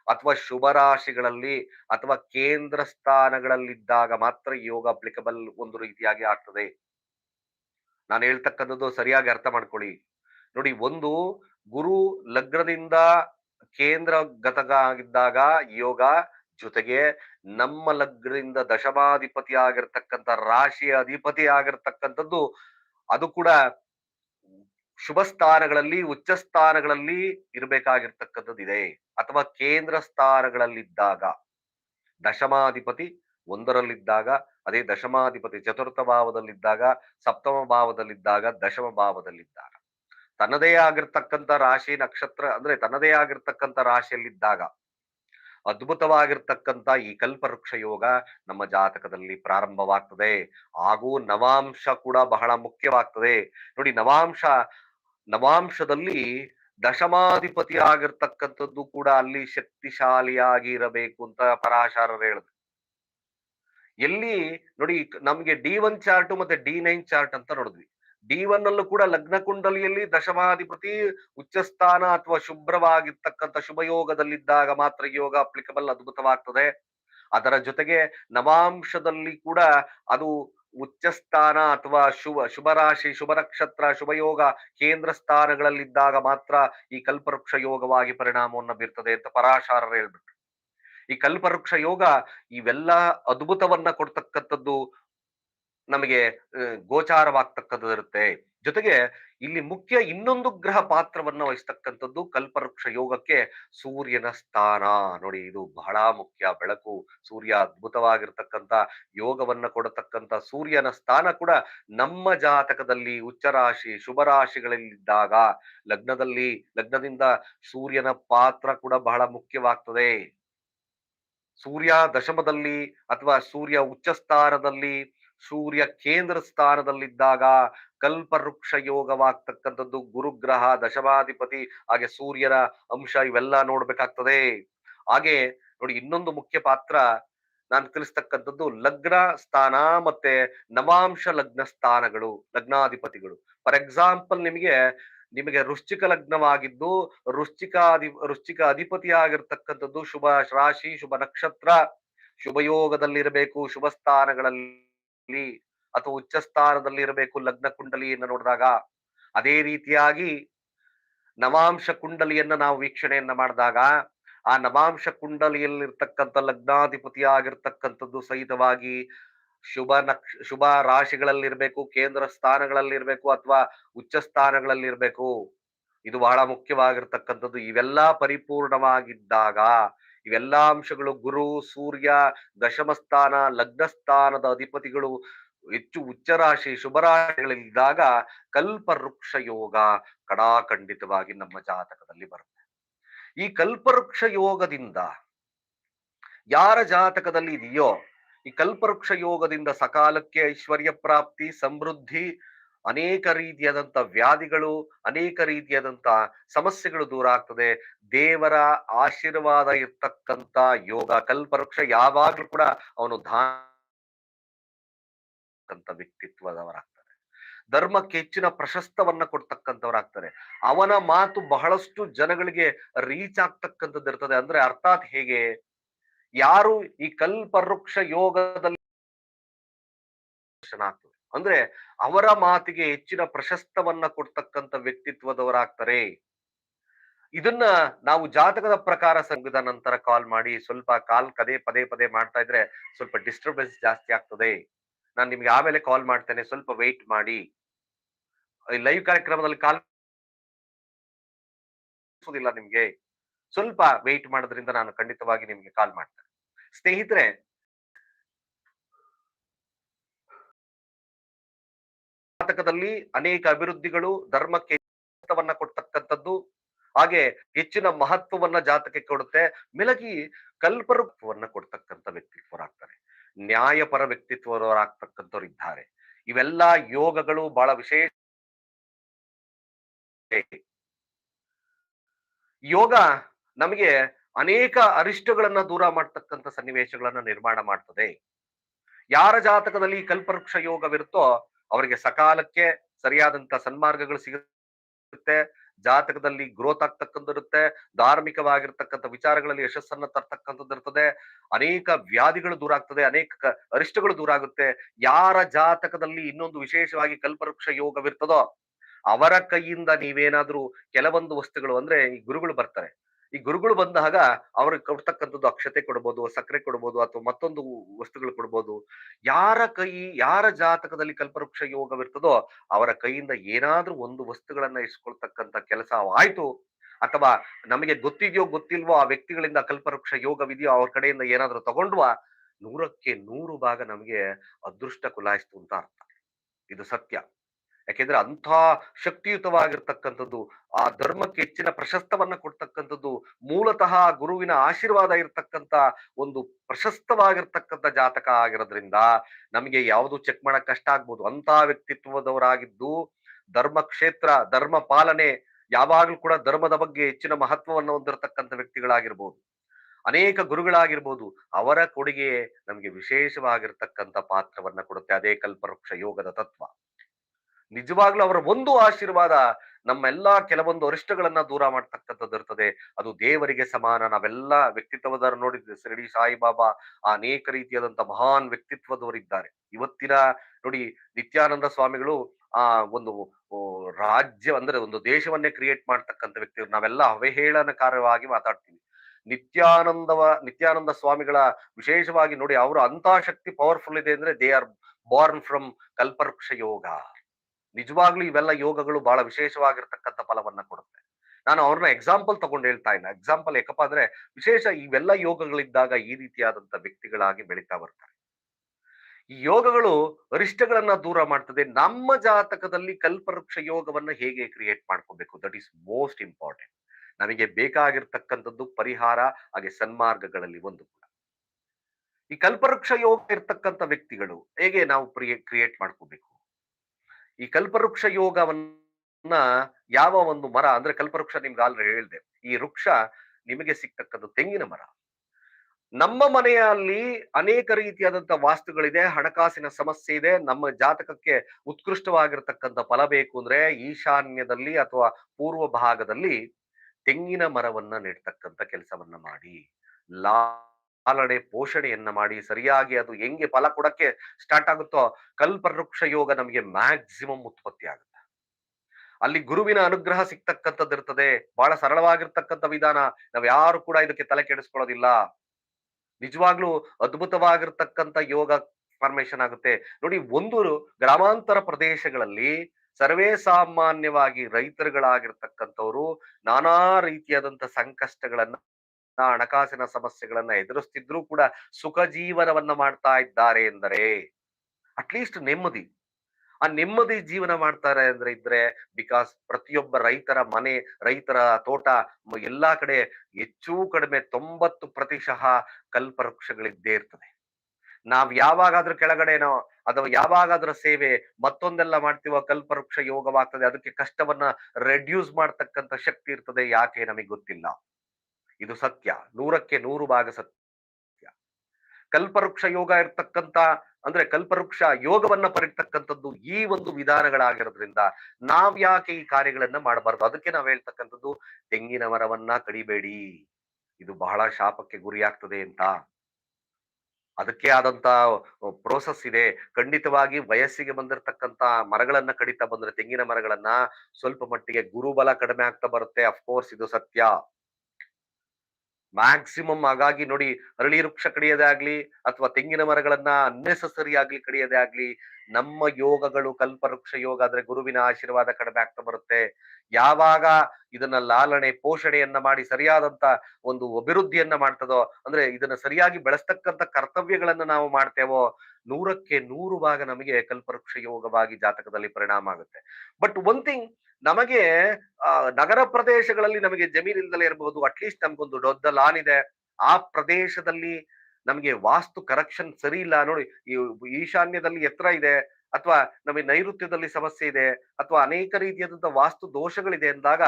ಅಥವಾ ಶುಭ ರಾಶಿಗಳಲ್ಲಿ ಅಥವಾ ಕೇಂದ್ರ ಸ್ಥಾನಗಳಲ್ಲಿದ್ದಾಗ ಮಾತ್ರ ಯೋಗ ಅಪ್ಲಿಕಬಲ್ ಒಂದು ರೀತಿಯಾಗಿ ಆಗ್ತದೆ. ನಾನು ಹೇಳ್ತಕ್ಕಂಥದ್ದು ಸರಿಯಾಗಿ ಅರ್ಥ ಮಾಡ್ಕೊಳ್ಳಿ. ನೋಡಿ, ಒಂದು ಗುರು ಲಗ್ನದಿಂದ ಕೇಂದ್ರ ಗತಗ ಆಗಿದ್ದಾಗ ಯೋಗ ಜೊತೆಗೆ ನಮ್ಮ ಲಗ್ನದಿಂದ ದಶಮಾಧಿಪತಿ ಆಗಿರ್ತಕ್ಕಂಥ ರಾಶಿಯ ಅಧಿಪತಿ ಆಗಿರ್ತಕ್ಕಂಥದ್ದು, ಅದು ಕೂಡ ಶುಭ ಸ್ಥಾನಗಳಲ್ಲಿ, ಉಚ್ಚ ಸ್ಥಾನಗಳಲ್ಲಿ ಇರಬೇಕಾಗಿರ್ತಕ್ಕಂಥದ್ದು ಇದೆ ಅಥವಾ ಕೇಂದ್ರ ಸ್ಥಾನಗಳಲ್ಲಿದ್ದಾಗ ದಶಮಾಧಿಪತಿ ಒಂದರಲ್ಲಿದ್ದಾಗ, ಅದೇ ದಶಮಾಧಿಪತಿ ಚತುರ್ಥ ಭಾವದಲ್ಲಿದ್ದಾಗ, ಸಪ್ತಮ ಭಾವದಲ್ಲಿದ್ದಾಗ, ದಶಮ ಭಾವದಲ್ಲಿದ್ದಾಗ. ತನ್ನದೇ ಆಗಿರ್ತಕ್ಕಂಥ ರಾಶಿ ನಕ್ಷತ್ರ, ಅಂದ್ರೆ ತನ್ನದೇ ಆಗಿರ್ತಕ್ಕಂಥ ರಾಶಿಯಲ್ಲಿದ್ದಾಗ, ಅದ್ಭುತವಾಗಿರ್ತಕ್ಕಂಥ ಈ ಕಲ್ಪವೃಕ್ಷ ಯೋಗ ನಮ್ಮ ಜಾತಕದಲ್ಲಿ ಪ್ರಾರಂಭವಾಗ್ತದೆ. ಹಾಗೂ ನವಾಂಶ ಕೂಡ ಬಹಳ ಮುಖ್ಯವಾಗ್ತದೆ. ನೋಡಿ, ನವಾಂಶ, ನವಾಂಶದಲ್ಲಿ ದಶಮಾಧಿಪತಿ ಆಗಿರ್ತಕ್ಕಂಥದ್ದು ಕೂಡ ಅಲ್ಲಿ ಶಕ್ತಿಶಾಲಿಯಾಗಿ ಇರಬೇಕು ಅಂತ ಪರಾಶಾರರು ಹೇಳಿದ್ರು ಎಲ್ಲಿ ನೋಡಿ ನಮ್ಗೆ ಡಿ ಒನ್ ಚಾರ್ಟ್ ಮತ್ತೆ ಡಿ ನೈನ್ ಚಾರ್ಟ್ ಅಂತ ನೋಡಿದ್ವಿ. ಡಿ ಒನ್ ಅಲ್ಲೂ ಕೂಡ ಲಗ್ನ ಕುಂಡಲಿಯಲ್ಲಿ ದಶಮಾಧಿಪತಿ ಉಚ್ಚಸ್ಥಾನ ಅಥವಾ ಶುಭ್ರವಾಗಿರ್ತಕ್ಕಂಥ ಶುಭಯೋಗದಲ್ಲಿದ್ದಾಗ ಮಾತ್ರ ಯೋಗ ಅಪ್ಲಿಕಬಲ್ ಅದ್ಭುತವಾಗ್ತದೆ. ಅದರ ಜೊತೆಗೆ ನವಾಂಶದಲ್ಲಿ ಕೂಡ ಅದು ಉಚ್ಚಸ್ಥಾನ ಅಥವಾ ಶುಭ ಶುಭ ರಾಶಿ ಶುಭ ನಕ್ಷತ್ರ ಶುಭಯೋಗ ಕೇಂದ್ರ ಸ್ಥಾನಗಳಲ್ಲಿದ್ದಾಗ ಮಾತ್ರ ಈ ಕಲ್ಪವೃಕ್ಷ ಯೋಗವಾಗಿ ಪರಿಣಾಮವನ್ನು ಬೀರ್ತದೆ ಅಂತ ಪರಾಶಾರರು ಹೇಳ್ಬಿಟ್ರು. ಈ ಕಲ್ಪವೃಕ್ಷ ಯೋಗ ಇವೆಲ್ಲ ಅದ್ಭುತವನ್ನ ಕೊಡ್ತಕ್ಕಂಥದ್ದು ನಮಗೆ ಗೋಚಾರವಾಗ್ತಕ್ಕಂಥದ್ದಿರುತ್ತೆ. ಜೊತೆಗೆ ಇಲ್ಲಿ ಮುಖ್ಯ ಇನ್ನೊಂದು ಗ್ರಹ ಪಾತ್ರವನ್ನ ವಹಿಸ್ತಕ್ಕಂಥದ್ದು ಕಲ್ಪವೃಕ್ಷ ಯೋಗಕ್ಕೆ ಸೂರ್ಯನ ಸ್ಥಾನ. ನೋಡಿ, ಇದು ಬಹಳ ಮುಖ್ಯ ಬೆಳಕು, ಸೂರ್ಯ ಅದ್ಭುತವಾಗಿರ್ತಕ್ಕಂಥ ಯೋಗವನ್ನ ಕೊಡತಕ್ಕಂಥ ಸೂರ್ಯನ ಸ್ಥಾನ ಕೂಡ ನಮ್ಮ ಜಾತಕದಲ್ಲಿ ಉಚ್ಚರಾಶಿ ಶುಭ ರಾಶಿಗಳಲ್ಲಿದ್ದಾಗ ಲಗ್ನದಲ್ಲಿ, ಲಗ್ನದಿಂದ ಸೂರ್ಯನ ಪಾತ್ರ ಕೂಡ ಬಹಳ ಮುಖ್ಯವಾಗ್ತದೆ. ಸೂರ್ಯ ದಶಮದಲ್ಲಿ ಅಥವಾ ಸೂರ್ಯ ಉಚ್ಚ ಸ್ಥಾನದಲ್ಲಿ, ಸೂರ್ಯ ಕೇಂದ್ರ ಸ್ಥಾನದಲ್ಲಿದ್ದಾಗ ಕಲ್ಪವೃಕ್ಷ ಯೋಗವಾಗ್ತಕ್ಕಂಥದ್ದು ಗುರುಗ್ರಹ, ದಶಮಾಧಿಪತಿ ಹಾಗೆ ಸೂರ್ಯನ ಅಂಶ ಇವೆಲ್ಲ ನೋಡ್ಬೇಕಾಗ್ತದೆ. ಹಾಗೆ ನೋಡಿ ಇನ್ನೊಂದು ಮುಖ್ಯ ಪಾತ್ರ ನಾನು ತಿಳಿಸ್ತಕ್ಕಂಥದ್ದು ಲಗ್ನ ಸ್ಥಾನ ಮತ್ತೆ ನವಾಂಶ ಲಗ್ನ ಸ್ಥಾನಗಳು, ಲಗ್ನಾಧಿಪತಿಗಳು. ಫಾರ್ ಎಕ್ಸಾಂಪಲ್ ನಿಮಗೆ ನಿಮಗೆ ವೃಶ್ಚಿಕ ಲಗ್ನವಾಗಿದ್ದು ವೃಶ್ಚಿಕಾಧಿ ವೃಶ್ಚಿಕ ಅಧಿಪತಿಯಾಗಿರ್ತಕ್ಕಂಥದ್ದು ಶುಭ ರಾಶಿ, ಶುಭ ನಕ್ಷತ್ರ, ಶುಭಯೋಗದಲ್ಲಿರಬೇಕು, ಶುಭ ಸ್ಥಾನಗಳಲ್ಲಿ ಅಥವಾ ಉಚ್ಚ ಸ್ಥಾನದಲ್ಲಿ ಇರಬೇಕು ಲಗ್ನ ಕುಂಡಲಿಯನ್ನು ನೋಡಿದಾಗ. ಅದೇ ರೀತಿಯಾಗಿ ನವಾಂಶ ಕುಂಡಲಿಯನ್ನ ನಾವು ವೀಕ್ಷಣೆಯನ್ನ ಮಾಡಿದಾಗ, ಆ ನವಾಂಶ ಕುಂಡಲಿಯಲ್ಲಿರ್ತಕ್ಕಂಥ ಲಗ್ನಾಧಿಪತಿ ಆಗಿರ್ತಕ್ಕಂಥದ್ದು ಸಹಿತವಾಗಿ ಶುಭ ನಕ್ಷ, ಶುಭ ರಾಶಿಗಳಲ್ಲಿರ್ಬೇಕು, ಕೇಂದ್ರ ಸ್ಥಾನಗಳಲ್ಲಿರ್ಬೇಕು ಅಥವಾ ಉಚ್ಚ ಸ್ಥಾನಗಳಲ್ಲಿರ್ಬೇಕು. ಇದು ಬಹಳ ಮುಖ್ಯವಾಗಿರ್ತಕ್ಕಂಥದ್ದು. ಇವೆಲ್ಲ ಪರಿಪೂರ್ಣವಾಗಿದ್ದಾಗ, ಇವೆಲ್ಲ ಅಂಶಗಳು ಗುರು, ಸೂರ್ಯ, ದಶಮ ಸ್ಥಾನ, ಲಗ್ನ ಸ್ಥಾನದ ಅಧಿಪತಿಗಳು ಹೆಚ್ಚು ಉಚ್ಚ ರಾಶಿ, ಶುಭ ರಾಶಿಗಳಿದ್ದಾಗ ಕಲ್ಪ ವೃಕ್ಷ ಯೋಗ ಕಡಾಖಂಡಿತವಾಗಿ ನಮ್ಮ ಜಾತಕದಲ್ಲಿ ಬರುತ್ತೆ. ಈ ಕಲ್ಪವೃಕ್ಷ ಯೋಗದಿಂದ ಯಾರ ಜಾತಕದಲ್ಲಿ ಇದೆಯೋ ಈ ಕಲ್ಪವೃಕ್ಷ ಯೋಗದಿಂದ ಸಕಾಲಕ್ಕೆ ಐಶ್ವರ್ಯ ಪ್ರಾಪ್ತಿ, ಸಮೃದ್ಧಿ, ಅನೇಕ ರೀತಿಯಾದಂತ ವ್ಯಾಧಿಗಳು, ಅನೇಕ ರೀತಿಯಾದಂತ ಸಮಸ್ಯೆಗಳು ದೂರ ಆಗ್ತದೆ. ದೇವರ ಆಶೀರ್ವಾದ ಇರ್ತಕ್ಕಂಥ ಯೋಗ ಕಲ್ಪವೃಕ್ಷ ಯಾವಾಗ್ಲೂ ಕೂಡ ಅವನು ಧಾನ ವ್ಯಕ್ತಿತ್ವದವರಾಗ್ತಾರೆ ಧರ್ಮಕ್ಕೆ ಹೆಚ್ಚಿನ ಪ್ರಶಸ್ತವನ್ನ ಕೊಡ್ತಕ್ಕಂಥವ್ರಾಗ್ತಾರೆ. ಅವನ ಮಾತು ಬಹಳಷ್ಟು ಜನಗಳಿಗೆ ರೀಚ್ ಆಗ್ತಕ್ಕಂಥದ್ದು ಇರ್ತದೆ ಅಂದ್ರೆ ಅರ್ಥಾತ್ ಹೇಗೆ? ಯಾರು ಈ ಕಲ್ಪವೃಕ್ಷ ಯೋಗದಲ್ಲಿ ಆಗ್ತದೆ ಅಂದ್ರೆ ಅವರ ಮಾತಿಗೆ ಹೆಚ್ಚಿನ ಪ್ರಶಸ್ತವನ್ನ ಕೊಡ್ತಕ್ಕಂಥ ವ್ಯಕ್ತಿತ್ವದವರಾಗ್ತಾರೆ. ಇದನ್ನ ನಾವು ಜಾತಕದ ಪ್ರಕಾರ ಸಂಗದ ನಂತರ ಕಾಲ್ ಮಾಡಿ ಸ್ವಲ್ಪ ಕಾಲ್ ಕದೇ ಪದೇ ಪದೇ ಮಾಡ್ತಾ ಇದ್ರೆ ಸ್ವಲ್ಪ ಡಿಸ್ಟರ್ಬೆನ್ಸ್ ಜಾಸ್ತಿ ಆಗ್ತದೆ. ನಾನು ನಿಮ್ಗೆ ಆಮೇಲೆ ಕಾಲ್ ಮಾಡ್ತೇನೆ, ಸ್ವಲ್ಪ ವೆಯ್ಟ್ ಮಾಡಿ. ಲೈವ್ ಕಾರ್ಯಕ್ರಮದಲ್ಲಿ ಕಾಲ್ ನಿಮ್ಗೆ. ಸ್ವಲ್ಪ ವೆಯ್ಟ್ ಮಾಡೋದ್ರಿಂದ ನಾನು ಖಂಡಿತವಾಗಿ ನಿಮ್ಗೆ ಕಾಲ್ ಮಾಡ್ತೇನೆ. ಸ್ನೇಹಿತರೆ ಕರ್ನಾಟಕದಲ್ಲಿ ಅನೇಕ ಅಭಿವೃದ್ಧಿಗಳು ಧರ್ಮಕ್ಕೆ ಕೊಡ್ತಕ್ಕಂಥದ್ದು, ಹಾಗೆ ಹೆಚ್ಚಿನ ಮಹತ್ವವನ್ನ ಜಾತಕ್ಕೆ ಕೊಡುತ್ತೆ. ಮಿಲಗಿ ಕಲ್ಪರೂಪವನ್ನ ಕೊಡ್ತಕ್ಕಂಥ ವ್ಯಕ್ತಿತ್ವರಾಗ್ತಾರೆ ನ್ಯಾಯಪರ ವ್ಯಕ್ತಿತ್ವರಾಗ್ತಕ್ಕಂಥವ್ರು ಇದ್ದಾರೆ. ಇವೆಲ್ಲ ಯೋಗಗಳು ಬಹಳ ವಿಶೇಷ. ಯೋಗ ನಮಗೆ ಅನೇಕ ಅರಿಷ್ಟಗಳನ್ನ ದೂರ ಮಾಡ್ತಕ್ಕಂಥ ಸನ್ನಿವೇಶಗಳನ್ನ ನಿರ್ಮಾಣ ಮಾಡ್ತದೆ. ಯಾರ ಜಾತಕದಲ್ಲಿ ಕಲ್ಪವೃಕ್ಷ ಯೋಗವಿರುತ್ತೋ ಅವರಿಗೆ ಸಕಾಲಕ್ಕೆ ಸರಿಯಾದಂತ ಸನ್ಮಾರ್ಗಗಳು ಸಿಗುತ್ತೆ. ಜಾತಕದಲ್ಲಿ ಗ್ರೋತ್ ಇರುತ್ತೆ. ಧಾರ್ಮಿಕವಾಗಿರ್ತಕ್ಕಂಥ ವಿಚಾರಗಳಲ್ಲಿ ಯಶಸ್ಸನ್ನ ತರ್ತಕ್ಕಂಥದ್ದು ಇರ್ತದೆ. ಅನೇಕ ವ್ಯಾಧಿಗಳು ದೂರ ಆಗ್ತದೆ. ಅನೇಕ ಅರಿಷ್ಟಗಳು ದೂರ ಆಗುತ್ತೆ. ಯಾರ ಜಾತಕದಲ್ಲಿ ಇನ್ನೊಂದು ವಿಶೇಷವಾಗಿ ಕಲ್ಪವೃಕ್ಷ ಯೋಗವಿರ್ತದೋ ಅವರ ಕೈಯಿಂದ ನೀವೇನಾದ್ರೂ ಕೆಲವೊಂದು ವಸ್ತುಗಳು ಅಂದ್ರೆ ಈ ಗುರುಗಳು ಬರ್ತಾರೆ. ಈ ಗುರುಗಳು ಬಂದಾಗ ಅವ್ರಿಗೆ ಕೊಡ್ತಕ್ಕಂಥದ್ದು ಅಕ್ಷತೆ ಕೊಡ್ಬೋದು, ಸಕ್ಕರೆ ಕೊಡ್ಬೋದು ಅಥವಾ ಮತ್ತೊಂದು ವಸ್ತುಗಳು ಕೊಡ್ಬೋದು. ಯಾರ ಕೈ, ಯಾರ ಜಾತಕದಲ್ಲಿ ಕಲ್ಪವೃಕ್ಷ ಯೋಗವಿರ್ತದೋ ಅವರ ಕೈಯಿಂದ ಏನಾದ್ರೂ ಒಂದು ವಸ್ತುಗಳನ್ನ ಇಸ್ಕೊಳ್ತಕ್ಕಂಥ ಕೆಲಸ ಆಯ್ತು ಅಥವಾ ನಮಗೆ ಗೊತ್ತಿದೆಯೋ ಗೊತ್ತಿಲ್ವೋ ಆ ವ್ಯಕ್ತಿಗಳಿಂದ ಕಲ್ಪವೃಕ್ಷ ಯೋಗವಿದೆಯೋ ಅವ್ರ ಕಡೆಯಿಂದ ಏನಾದ್ರೂ ತಗೊಂಡ್ವಾ, ನೂರಕ್ಕೆ ನೂರು ಭಾಗ ನಮಗೆ ಅದೃಷ್ಟ ಕುಲಾಯಿಸ್ತು ಅಂತ ಅರ್ಥ. ಇದು ಸತ್ಯ. ಯಾಕೆಂದ್ರೆ ಅಂಥ ಶಕ್ತಿಯುತವಾಗಿರ್ತಕ್ಕಂಥದ್ದು, ಆ ಧರ್ಮಕ್ಕೆ ಹೆಚ್ಚಿನ ಪ್ರಶಸ್ತವನ್ನ ಕೊಡ್ತಕ್ಕಂಥದ್ದು ಮೂಲತಃ ಗುರುವಿನ ಆಶೀರ್ವಾದ ಇರತಕ್ಕಂತ ಒಂದು ಪ್ರಶಸ್ತವಾಗಿರ್ತಕ್ಕಂಥ ಜಾತಕ ಆಗಿರೋದ್ರಿಂದ ನಮಗೆ ಯಾವುದು ಚೆಕ್ ಮಾಡಕ್ ಕಷ್ಟ ಆಗ್ಬೋದು. ಅಂತ ವ್ಯಕ್ತಿತ್ವದವರಾಗಿದ್ದು ಧರ್ಮ ಕ್ಷೇತ್ರ, ಧರ್ಮ ಪಾಲನೆ ಯಾವಾಗ್ಲೂ ಕೂಡ ಧರ್ಮದ ಬಗ್ಗೆ ಹೆಚ್ಚಿನ ಮಹತ್ವವನ್ನು ಹೊಂದಿರತಕ್ಕಂಥ ವ್ಯಕ್ತಿಗಳಾಗಿರ್ಬೋದು. ಅನೇಕ ಗುರುಗಳಾಗಿರ್ಬೋದು. ಅವರ ಕೊಡುಗೆ ನಮಗೆ ವಿಶೇಷವಾಗಿರ್ತಕ್ಕಂಥ ಪಾತ್ರವನ್ನ ಕೊಡುತ್ತೆ. ಅದೇ ಕಲ್ಪವೃಕ್ಷ ಯೋಗದ ತತ್ವ. ನಿಜವಾಗ್ಲೂ ಅವರ ಒಂದು ಆಶೀರ್ವಾದ ನಮ್ಮೆಲ್ಲಾ ಕೆಲವೊಂದು ಅರಿಷ್ಟಗಳನ್ನ ದೂರ ಮಾಡ್ತಕ್ಕಂಥದ್ದು ಇರ್ತದೆ. ಅದು ದೇವರಿಗೆ ಸಮಾನ. ನಾವೆಲ್ಲ ವ್ಯಕ್ತಿತ್ವದವರು ನೋಡಿದ್ವಿ. ಶಿರಡಿ ಸಾಯಿಬಾಬಾ ಅನೇಕ ರೀತಿಯಾದಂತ ಮಹಾನ್ ವ್ಯಕ್ತಿತ್ವದವರಿದ್ದಾರೆ. ಇವತ್ತಿನ ನೋಡಿ ನಿತ್ಯಾನಂದ ಸ್ವಾಮಿಗಳು ಆ ಒಂದು ರಾಜ್ಯ ಅಂದ್ರೆ ಒಂದು ದೇಶವನ್ನೇ ಕ್ರಿಯೇಟ್ ಮಾಡ್ತಕ್ಕಂಥ ವ್ಯಕ್ತಿ ನಾವೆಲ್ಲ ಅವಹೇಳನಕಾರವಾಗಿ ಮಾತಾಡ್ತೀವಿ. ನಿತ್ಯಾನಂದವ, ನಿತ್ಯಾನಂದ ಸ್ವಾಮಿಗಳ ವಿಶೇಷವಾಗಿ ನೋಡಿ ಅವರು ಅಂತ ಶಕ್ತಿ ಪವರ್ಫುಲ್ ಇದೆ ಅಂದ್ರೆ ದೇ ಆರ್ ಬಾರ್ನ್ ಫ್ರಮ್ ಕಲ್ಪವೃಕ್ಷ ಯೋಗ ನಿಜವಾಗ್ಲೂ ಇವೆಲ್ಲ ಯೋಗಗಳು ಬಹಳ ವಿಶೇಷವಾಗಿರ್ತಕ್ಕಂಥ ಫಲವನ್ನ ಕೊಡುತ್ತೆ. ನಾನು ಅವ್ರನ್ನ ಎಕ್ಸಾಂಪಲ್ ತಗೊಂಡು ಹೇಳ್ತಾ ಇಲ್ಲ ಎಕ್ಸಾಂಪಲ್ ಯಾಕಪ್ಪ ಅಂದ್ರೆ ವಿಶೇಷ ಇವೆಲ್ಲ ಯೋಗಗಳಿದ್ದಾಗ ಈ ರೀತಿಯಾದಂತ ವ್ಯಕ್ತಿಗಳಾಗಿ ಬೆಳೀತಾ ಬರ್ತಾರೆ. ಈ ಯೋಗಗಳು ಅರಿಷ್ಟಗಳನ್ನ ದೂರ ಮಾಡ್ತದೆ. ನಮ್ಮ ಜಾತಕದಲ್ಲಿ ಕಲ್ಪವೃಕ್ಷ ಯೋಗವನ್ನ ಹೇಗೆ ಕ್ರಿಯೇಟ್ ಮಾಡ್ಕೋಬೇಕು? ದಟ್ ಈಸ್ ಮೋಸ್ಟ್ ಇಂಪಾರ್ಟೆಂಟ್ ನಮಗೆ ಬೇಕಾಗಿರ್ತಕ್ಕಂಥದ್ದು ಪರಿಹಾರ, ಹಾಗೆ ಸನ್ಮಾರ್ಗಗಳಲ್ಲಿ ಒಂದು ಕೂಡ. ಈ ಕಲ್ಪವೃಕ್ಷ ಯೋಗ ಇರ್ತಕ್ಕಂಥ ವ್ಯಕ್ತಿಗಳು ಹೇಗೆ ನಾವು ಕ್ರಿಯೇಟ್ ಮಾಡ್ಕೋಬೇಕು? ಈ ಕಲ್ಪವೃಕ್ಷ ಯೋಗವನ್ನ ಯಾವ ಒಂದು ಮರ ಅಂದ್ರೆ ಕಲ್ಪವೃಕ್ಷ ನಿಮ್ಗೆ ಆಲ್ರೆಡಿ ಹೇಳಿದೆ. ಈ ವೃಕ್ಷ ನಿಮಗೆ ಸಿಗ್ತಕ್ಕದ್ದು ತೆಂಗಿನ ಮರ. ನಮ್ಮ ಮನೆಯಲ್ಲಿ ಅನೇಕ ರೀತಿಯಾದಂತಹ ವಾಸ್ತುಗಳಿದೆ, ಹಣಕಾಸಿನ ಸಮಸ್ಯೆ ಇದೆ, ನಮ್ಮ ಜಾತಕಕ್ಕೆ ಉತ್ಕೃಷ್ಟವಾಗಿರ್ತಕ್ಕಂಥ ಫಲ ಬೇಕು ಅಂದ್ರೆ ಈಶಾನ್ಯದಲ್ಲಿ ಅಥವಾ ಪೂರ್ವ ಭಾಗದಲ್ಲಿ ತೆಂಗಿನ ಮರವನ್ನ ನೀಡ್ತಕ್ಕಂಥ ಕೆಲಸವನ್ನ ಮಾಡಿ. ಲಾಲನೆ ಪೋಷಣೆಯನ್ನ ಮಾಡಿ ಸರಿಯಾಗಿ ಅದು ಹೆಂಗೆ ಫಲ ಕೊಡಕ್ಕೆ ಸ್ಟಾರ್ಟ್ ಆಗುತ್ತೋ ಕಲ್ಪವೃಕ್ಷ ಯೋಗ ನಮಗೆ ಮ್ಯಾಕ್ಸಿಮಮ್ ಉತ್ಪತ್ತಿ ಆಗುತ್ತೆ. ಅಲ್ಲಿ ಗುರುವಿನ ಅನುಗ್ರಹ ಸಿಕ್ತಕ್ಕಂಥದ್ದು ಇರ್ತದೆ, ಬಹಳ ಸರಳವಾಗಿರ್ತಕ್ಕಂಥ ವಿಧಾನ, ನಾವ್ ಯಾರು ಕೂಡ ಇದಕ್ಕೆ ತಲೆ ಕೆಡಿಸ್ಕೊಳ್ಳೋದಿಲ್ಲ. ನಿಜವಾಗ್ಲೂ ಅದ್ಭುತವಾಗಿರ್ತಕ್ಕಂಥ ಯೋಗ ಫಾರ್ಮೇಶನ್ ಆಗುತ್ತೆ. ನೋಡಿ, ಒಂದು ಗ್ರಾಮಾಂತರ ಪ್ರದೇಶಗಳಲ್ಲಿ ಸರ್ವೇ ಸಾಮಾನ್ಯವಾಗಿ ರೈತರುಗಳಾಗಿರ್ತಕ್ಕಂಥವ್ರು ನಾನಾ ರೀತಿಯಾದಂತ ಸಂಕಷ್ಟಗಳನ್ನ ಹಣಕಾಸಿನ ಸಮಸ್ಯೆಗಳನ್ನ ಎದುರಿಸ್ತಿದ್ರು ಕೂಡ ಸುಖ ಜೀವನವನ್ನ ಮಾಡ್ತಾ ಇದ್ದಾರೆ ಎಂದರೆ ಅಟ್ಲೀಸ್ಟ್ ನೆಮ್ಮದಿ. ಆ ನೆಮ್ಮದಿ ಜೀವನ ಮಾಡ್ತಾರೆ ಅಂದ್ರೆ ಇದ್ರೆ ಬಿಕಾಸ್ ಪ್ರತಿಯೊಬ್ಬ ರೈತರ ಮನೆ, ರೈತರ ತೋಟ ಎಲ್ಲಾ ಕಡೆ ಹೆಚ್ಚು ಕಡಿಮೆ ತೊಂಬತ್ತು ಪ್ರತಿಶತ ಕಲ್ಪವೃಕ್ಷಗಳಿದ್ದೇ ಇರ್ತದೆ. ನಾವ್ ಯಾವಾಗಾದ್ರೂ ಕೆಳಗಡೆನೋ ಅಥವಾ ಯಾವಾಗಾದ್ರೂ ಸೇವೆ ಮತ್ತೊಂದೆಲ್ಲ ಮಾಡ್ತೀವೋ ಕಲ್ಪವೃಕ್ಷ ಯೋಗವಾಗ್ತದೆ, ಅದಕ್ಕೆ ಕಷ್ಟವನ್ನ ರೆಡ್ಯೂಸ್ ಮಾಡ್ತಕ್ಕಂಥ ಶಕ್ತಿ ಇರ್ತದೆ, ಯಾಕೆ ನಮಗೆ ಗೊತ್ತಿಲ್ಲ. ಇದು ಸತ್ಯ. ನೂರಕ್ಕೆ ನೂರು ಭಾಗ ಸತ್ಯ. ಕಲ್ಪವೃಕ್ಷ ಯೋಗ ಇರ್ತಕ್ಕಂತ ಅಂದ್ರೆ ಕಲ್ಪವೃಕ್ಷ ಯೋಗವನ್ನ ಪಡಿತಕ್ಕಂಥದ್ದು ಈ ಒಂದು ವಿಧಾನಗಳಾಗಿರೋದ್ರಿಂದ ನಾವ್ ಯಾಕೆ ಈ ಕಾರ್ಯಗಳನ್ನ ಮಾಡಬಾರ್ದು? ಅದಕ್ಕೆ ನಾವ್ ಹೇಳ್ತಕ್ಕಂಥದ್ದು, ತೆಂಗಿನ ಮರವನ್ನ ಕಡಿಬೇಡಿ. ಇದು ಬಹಳ ಶಾಪಕ್ಕೆ ಗುರಿಯಾಗ್ತದೆ ಅಂತ. ಅದಕ್ಕೆ ಆದಂತ ಪ್ರೋಸೆಸ್ ಇದೆ. ಖಂಡಿತವಾಗಿ ವಯಸ್ಸಿಗೆ ಬಂದಿರತಕ್ಕಂತ ಮರಗಳನ್ನ ಕಡಿತಾ ಬಂದ್ರೆ ತೆಂಗಿನ ಮರಗಳನ್ನ ಸ್ವಲ್ಪ ಮಟ್ಟಿಗೆ ಗುರುಬಲ ಕಡಿಮೆ ಆಗ್ತಾ ಬರುತ್ತೆ. ಅಫ್ಕೋರ್ಸ್ ಇದು ಸತ್ಯ. ಮ್ಯಾಕ್ಸಿಮಮ್ ಹಾಗಾಗಿ ನೋಡಿ ಅರಳಿ ವೃಕ್ಷ ಕಡಿಯೋದೇ ಆಗ್ಲಿ ಅಥವಾ ತೆಂಗಿನ ಮರಗಳನ್ನ ಅನ್ನೆಸಸರಿ ಆಗ್ಲಿ ಕಡಿಯೋದೇ ಆಗ್ಲಿ, ನಮ್ಮ ಯೋಗಗಳು ಕಲ್ಪವೃಕ್ಷ ಯೋಗ ಆದ್ರೆ ಗುರುವಿನ ಆಶೀರ್ವಾದ ಕಡಿಮೆ ಆಗ್ತಾ ಬರುತ್ತೆ. ಯಾವಾಗ ಇದನ್ನ ಲಾಲನೆ, ಪೋಷಣೆಯನ್ನ ಮಾಡಿ ಸರಿಯಾದಂತ ಒಂದು ಅಭಿವೃದ್ಧಿಯನ್ನ ಮಾಡ್ತದೋ, ಅಂದ್ರೆ ಇದನ್ನ ಸರಿಯಾಗಿ ಬೆಳೆಸ್ತಕ್ಕಂತ ಕರ್ತವ್ಯಗಳನ್ನ ನಾವು ಮಾಡ್ತೇವೋ ನೂರಕ್ಕೆ ನೂರು ಭಾಗ ನಮಗೆ ಕಲ್ಪವೃಕ್ಷ ಯೋಗವಾಗಿ ಜಾತಕದಲ್ಲಿ ಪರಿಣಾಮ ಆಗುತ್ತೆ. ಬಟ್ ಒನ್ ಥಿಂಗ್ ನಮಗೆ ನಗರ ಪ್ರದೇಶಗಳಲ್ಲಿ ನಮಗೆ ಜಮೀನಿಲ್ದಲೇ ಇರಬಹುದು ಅಟ್ಲೀಸ್ಟ್ ನಮ್ಗೊಂದು ದೊಡ್ಡ ಲಾನ್ ಇದೆ. ಆ ಪ್ರದೇಶದಲ್ಲಿ ನಮಗೆ ವಾಸ್ತು ಕರೆಕ್ಷನ್ ಸರಿ ಇಲ್ಲ. ನೋಡಿ ಈಶಾನ್ಯದಲ್ಲಿ ಎತ್ತರ ಇದೆ, ಅಥವಾ ನಮಗೆ ನೈಋತ್ಯದಲ್ಲಿ ಸಮಸ್ಯೆ ಇದೆ, ಅಥವಾ ಅನೇಕ ರೀತಿಯಾದಂತಹ ವಾಸ್ತು ದೋಷಗಳಿದೆ ಎಂದಾಗ